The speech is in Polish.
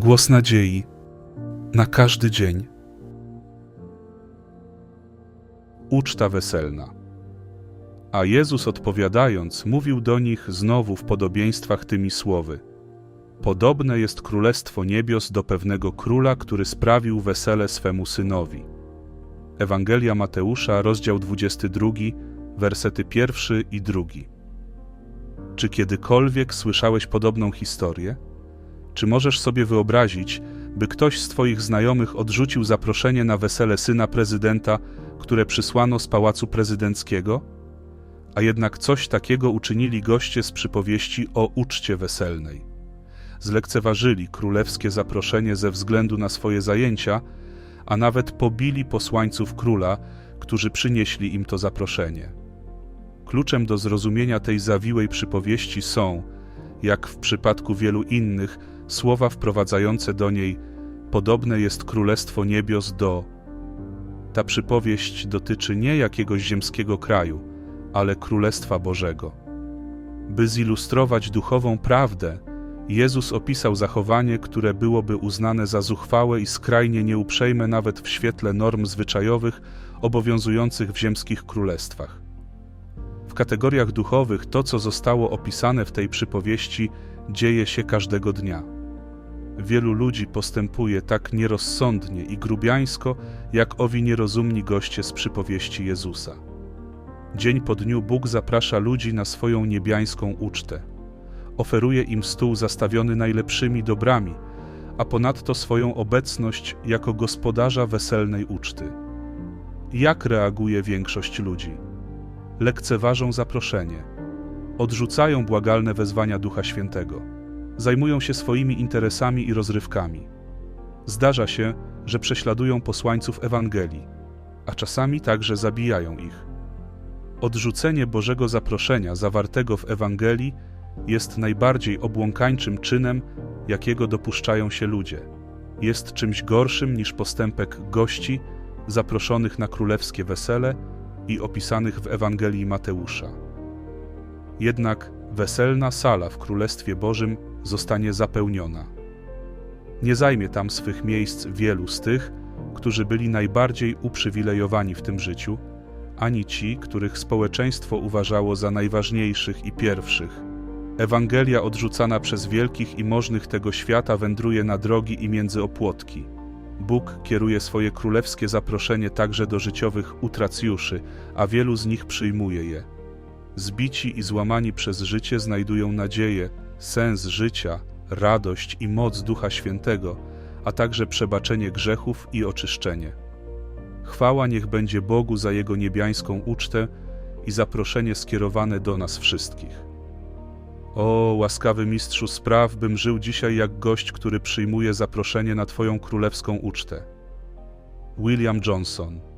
Głos nadziei na każdy dzień. Uczta weselna. A Jezus odpowiadając, mówił do nich znowu w podobieństwach tymi słowy: Podobne jest królestwo niebios do pewnego króla, który sprawił wesele swemu synowi. Ewangelia Mateusza, rozdział 22, wersety pierwszy i drugi. Czy kiedykolwiek słyszałeś podobną historię? Czy możesz sobie wyobrazić, by ktoś z Twoich znajomych odrzucił zaproszenie na wesele syna prezydenta, które przysłano z pałacu prezydenckiego? A jednak coś takiego uczynili goście z przypowieści o uczcie weselnej. Zlekceważyli królewskie zaproszenie ze względu na swoje zajęcia, a nawet pobili posłańców króla, którzy przynieśli im to zaproszenie. Kluczem do zrozumienia tej zawiłej przypowieści są, jak w przypadku wielu innych, słowa wprowadzające do niej podobne jest królestwo niebios do. Ta przypowieść dotyczy nie jakiegoś ziemskiego kraju, ale królestwa Bożego. By zilustrować duchową prawdę, Jezus opisał zachowanie, które byłoby uznane za zuchwałe i skrajnie nieuprzejme nawet w świetle norm zwyczajowych obowiązujących w ziemskich królestwach. W kategoriach duchowych to, co zostało opisane w tej przypowieści, dzieje się każdego dnia. Wielu ludzi postępuje tak nierozsądnie i grubiańsko, jak owi nierozumni goście z przypowieści Jezusa. Dzień po dniu Bóg zaprasza ludzi na swoją niebiańską ucztę. Oferuje im stół zastawiony najlepszymi dobrami, a ponadto swoją obecność jako gospodarza weselnej uczty. Jak reaguje większość ludzi? Lekceważą zaproszenie, odrzucają błagalne wezwania Ducha Świętego, zajmują się swoimi interesami i rozrywkami. Zdarza się, że prześladują posłańców Ewangelii, a czasami także zabijają ich. Odrzucenie Bożego zaproszenia zawartego w Ewangelii jest najbardziej obłąkańczym czynem, jakiego dopuszczają się ludzie. Jest czymś gorszym niż postępek gości zaproszonych na królewskie wesele i opisanych w Ewangelii Mateusza. Jednak weselna sala w Królestwie Bożym zostanie zapełniona. Nie zajmie tam swych miejsc wielu z tych, którzy byli najbardziej uprzywilejowani w tym życiu, ani ci, których społeczeństwo uważało za najważniejszych i pierwszych. Ewangelia odrzucana przez wielkich i możnych tego świata wędruje na drogi i między opłotki. Bóg kieruje swoje królewskie zaproszenie także do życiowych utracjuszy, a wielu z nich przyjmuje je. Zbici i złamani przez życie znajdują nadzieję, sens życia, radość i moc Ducha Świętego, a także przebaczenie grzechów i oczyszczenie. Chwała niech będzie Bogu za Jego niebiańską ucztę i zaproszenie skierowane do nas wszystkich. O, łaskawy mistrzu spraw, bym żył dzisiaj jak gość, który przyjmuje zaproszenie na Twoją królewską ucztę. William Johnson